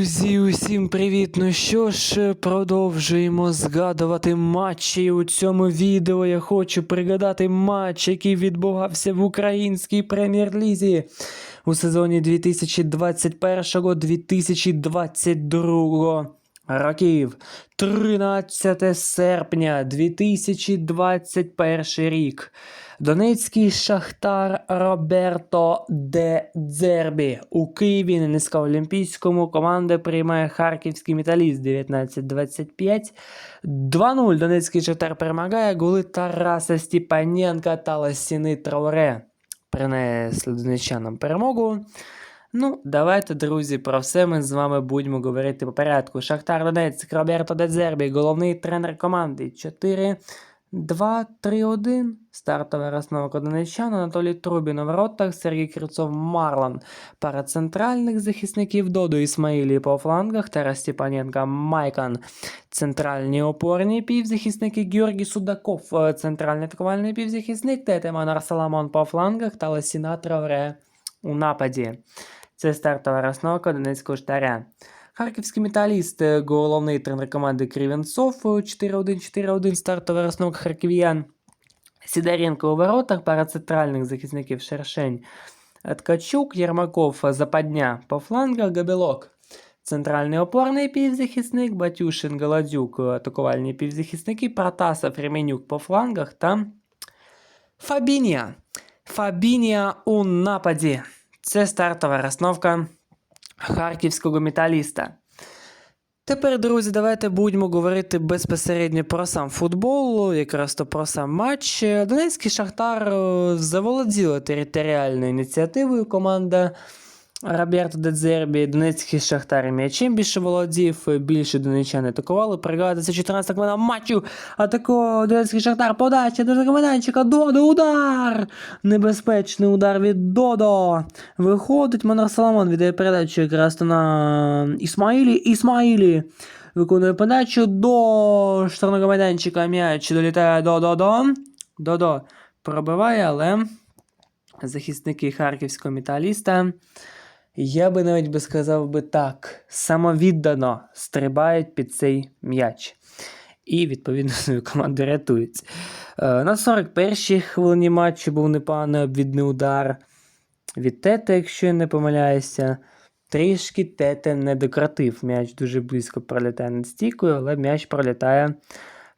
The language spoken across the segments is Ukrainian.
Друзі, усім привіт! Ну що ж, продовжуємо згадувати матчі. У цьому відео я хочу пригадати матч, який відбувався в українській прем'єр-лізі у сезоні 2021-2022 років. 13 серпня 2021 рік. Донецький шахтар Роберто де Дзербі. У Києві на низькоолімпійському команда приймає харківський металіст 19-25. 2-0 Донецький шахтар перемагає. Голи Тараса Степаненка та Ласіни Трауре принесли донеччанам перемогу. Ну, давайте, друзі, про все ми з вами будемо говорити по порядку. Шахтар Донецьк, Роберто Дедзербі, головний тренер команди. 4, 2, 3, 1. Стартова розновка донеччан, Анатолій Трубін у воротах, Сергій Кривцов Марлан. Пара центральних захисників Додо Ісмаїлі по флангах, Тарас Степаненко Майкан. Центральні опорні півзахисники Георгій Судаков, е, центральний атакувальний півзахисник, Тетеман Арсаламон по флангах та Ласіна Травре у нападі. Це стартова розновка Донецького штаря. Харківський металіст, е, головний тренер команди Кривенцов, е, 4-1-4-1, стартова розновка харків'ян. Сидоренко у воротах, пара центральних захисників Шершень. Ткачук, Єрмаков, Западня по флангах, Габелок. Центральний опорний півзахисник, Батюшин, Голодюк, атакувальні півзахисники, Протасов, Ременюк по флангах та Фабінія. Фабінія у нападі. Це стартова розновка харківського металіста. Тепер, друзі, давайте будемо говорити безпосередньо про сам футбол, якраз то про сам матч. Донецький Шахтар е, заволоділа територіальною ініціативою команда Роберто Дедзербі. Донецький Шахтар м'ячем більше володів, більше донеччани атакували. Пригадується 14 хвилина матчу. Атакував Донецький Шахтар, подача до Жакомананчика, Додо, удар! Небезпечний удар від Додо. Виходить, Монар Соломон віддає передачу якраз на Ісмаїлі. Ісмаїлі виконує подачу до штрафного майданчика. М'яч долітає до Додо. Додо пробиває, але захисники харківського металіста. Я би навіть би сказав би так, самовіддано стрибають під цей м'яч. І, відповідно, свою команду рятують. Е, На 41-й хвилині матчу був непоганий обвідний удар від Тете, якщо я не помиляюся. Трішки Тете не дократив. М'яч дуже близько пролітає над стійкою, але м'яч пролітає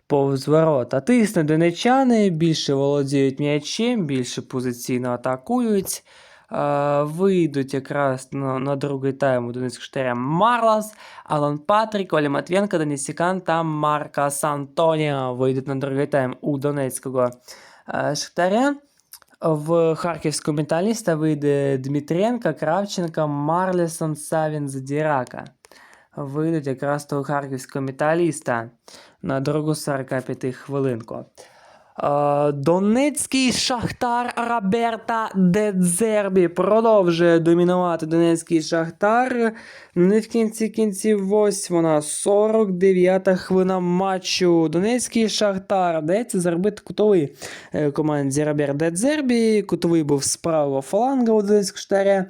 повз ворота. Тисне донечани, більше володіють м'ячем, більше позиційно атакують. Е, Вийдуть якраз на, на другий тайм у Донецьку штаря Марлас, Алан Патрік, Оля Матвєнко, Денис Сікан та Маркас Антоніо вийдуть на другий тайм у Донецького е, Шахтаря. В харківського металіста вийде Дмитренко, Кравченко, Марлісон, Савін, Задірака. Вийдуть якраз того харківського металіста на другу 45 хвилинку. Е, Донецький Шахтар Роберта Дедзербі продовжує домінувати Донецький Шахтар. Не в кінці кінців ось вона 49-та хвилина матчу. Донецький Шахтар дається заробити кутовий е, команді Роберт Дедзербі. Кутовий був з правого фланга у Донецького Шахтаря.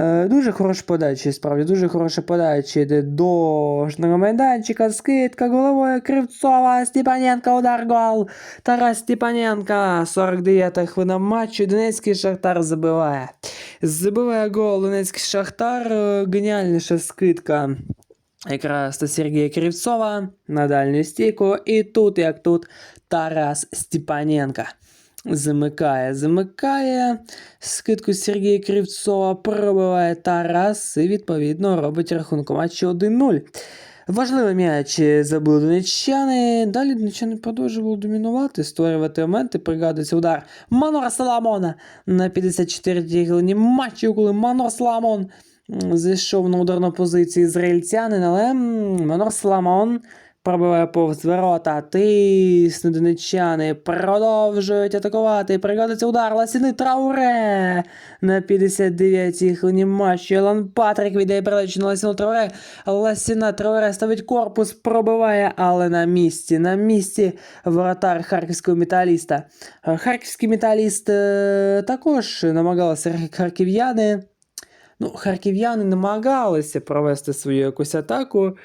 Е, Дуже хороша подача, справді, дуже хороша подача йде до штрафного майданчика, скидка головою Кривцова, Степаненко, удар гол. Тарас Степаненко, 49-та хвилина матчу, Донецький Шахтар забиває. Забиває гол Донецький Шахтар, е, геніальніша скидка. Якраз то Сергія Кривцова на дальню стійку, і тут, як тут, Тарас Степаненко. Замикає, замикає скидку Сергія Кривцова, пробиває Тарас і відповідно робить рахунку матчу 1-0. Важливий м'яч забили донеччани. Далі донеччани продовжували домінувати, створювати моменти. Пригадується удар Манора Саламона на 54-й хвилині матчу, коли Манор Саламон м, зайшов на ударну позицію ізраїльтянин, але Манор Саламон пробиває повз ворота, тисне донеччани, продовжують атакувати, пригодиться удар, Ласіни Трауре. На 59-й хвилині матчу, Елан Патрік віддає передачу на Ласіну Трауре, Ласіна Трауре ставить корпус, пробиває, але на місці, на місці воротар харківського металіста. Харківський металіст е, також намагалися харків'яни. Ну, харків'яни намагалися провести свою якусь атаку,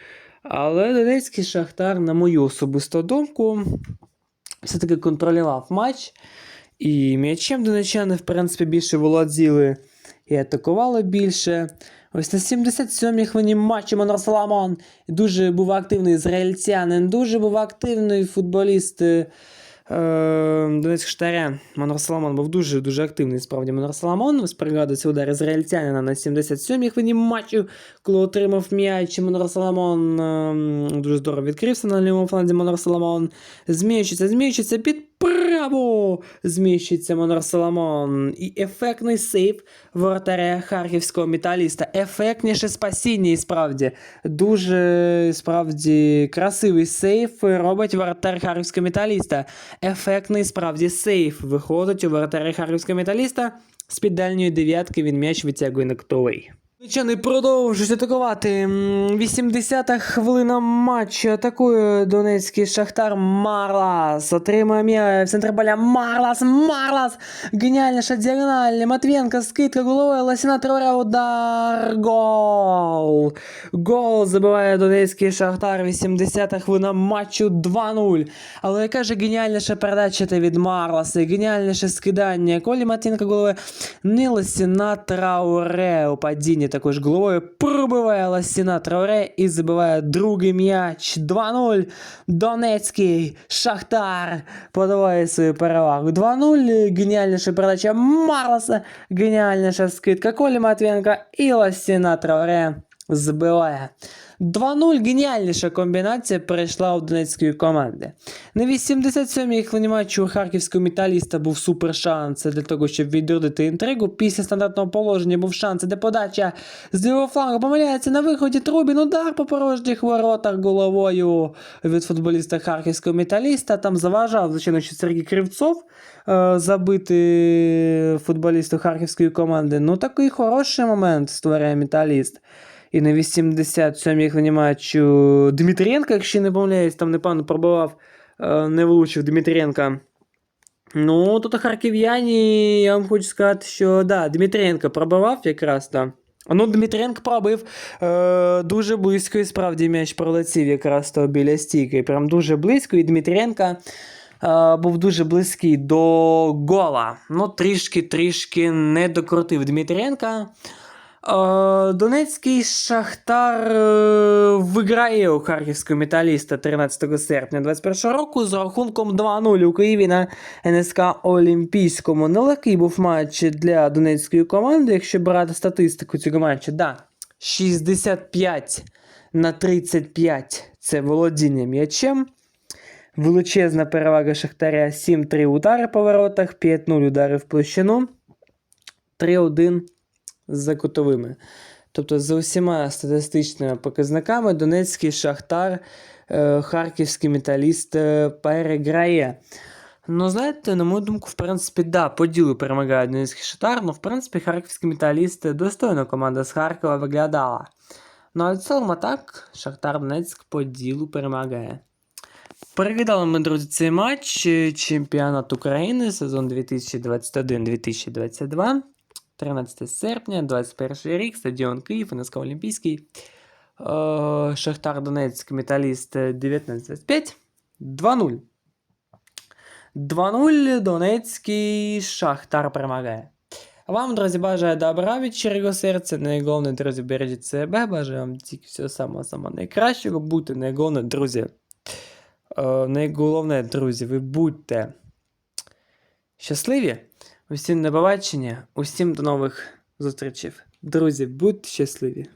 але Донецький Шахтар, на мою особисту думку, все-таки контролював матч. І м'ячем донечани, в принципі, більше володіли і атакували більше. Ось на 77-й хвилині матчу Монар дуже був активний ізраїльтянин, дуже був активний футболіст е, Донецького Штаря. Монар Соломон був дуже-дуже активний, справді Монар Соломон. Ось пригадується удар ізраїльтянина на 77-й хвилині матчу, коли отримав м'яч. Монар Соломон е, дуже здорово відкрився на лівому фланзі Монар Соломон. Зміючиться, зміючиться під зміщиться Монар Соломон. І ефектний сейв воротаря харківського металіста. Ефектніше спасіння, і справді. Дуже справді красивий сейв робить воротар харківського металіста. Ефектний справді сейв виходить у воротаря харківського металіста. З під дальньої дев'ятки він м'яч витягує на ктовий. Донечани продовжують атакувати. 80-та хвилина матчу. Атакує Донецький Шахтар Марлас. Отримує м'яч в центр поля. Марлас, Марлас. Геніальніша діагональ. Матвієнко, скидка головою. Лосіна Троре, удар. Гол. Гол забиває Донецький Шахтар. 80-та хвилина матчу 2-0. Але яка ж геніальніша передача та від Марласа. Геніальніше скидання. Колі Матвієнко головою. Не Лосіна Трауре у падінні також головою пробиває Лосіна Трауре і забиває другий м'яч 2-0. Донецький Шахтар подаває свою перевагу. 2-0. Геніальніша передача Марлоса. Геніальніша скидка Колі Матвієнка і Лосіна Трауре збиває. 2-0 геніальніша комбінація перейшла у донецької команди. На 87-й хвилині матчу у харківського металіста був супер шанс для того, щоб відродити інтригу. Після стандартного положення був шанс, де подача з лівого флангу помиляється на виході Трубін. Удар по порожніх воротах головою від футболіста харківського металіста. Там заважав, звичайно, що Сергій Кривцов е, забити футболісту харківської команди. Ну, такий хороший момент створює металіст. І на 87-й хвилині Дмитренко, якщо не помиляюсь, там непевно пробивав, е, не влучив Дмитренка. Ну, тут харків'яні, я вам хочу сказати, що да, Дмитренко пробивав якраз там. Ну, Дмитренко пробив е, дуже близько, і справді м'яч пролетів якраз то біля стійки. Прям дуже близько, і Дмитренко е, був дуже близький до гола. Ну, трішки-трішки не докрутив Дмитренка. Е, Донецький Шахтар е, виграє у харківського металіста 13 серпня 2021 року з рахунком 2-0 у Києві на НСК Олімпійському. Нелегкий був матч для донецької команди, якщо брати статистику цього матчу. Да, 65 на 35 це володіння м'ячем. Величезна перевага Шахтаря 7-3 удари по воротах, 5-0 удари в площину, 3-1 за кутовими. Тобто, за усіма статистичними показниками Донецький Шахтар, е, Харківський металіст е, переграє. Ну, знаєте, на мою думку, в принципі, да, по ділу перемагає Донецький Шахтар, але в принципі Харківський металіст достойно команда з Харкова виглядала. Ну а в цілому так, Шахтар Донецьк по ділу перемагає. Переглядали ми, друзі, цей матч е, чемпіонат України сезон 2021-2022. 13 серпня, 21 рік, стадіон Київ, НСК Олімпійський. Е, Шахтар Донецьк, металіст 19-25. 2-0. 2-0 Донецький Шахтар перемагає. Вам, друзі, бажаю добра від щирого серця. Найголовніше, друзі, бережіть себе. Бажаю вам тільки самого самого найкращого. Будьте найголовніше, друзі. Е, найголовне, друзі, ви будьте щасливі. Усім на побачення, усім до нових зустрічей. Друзі, будьте щасливі!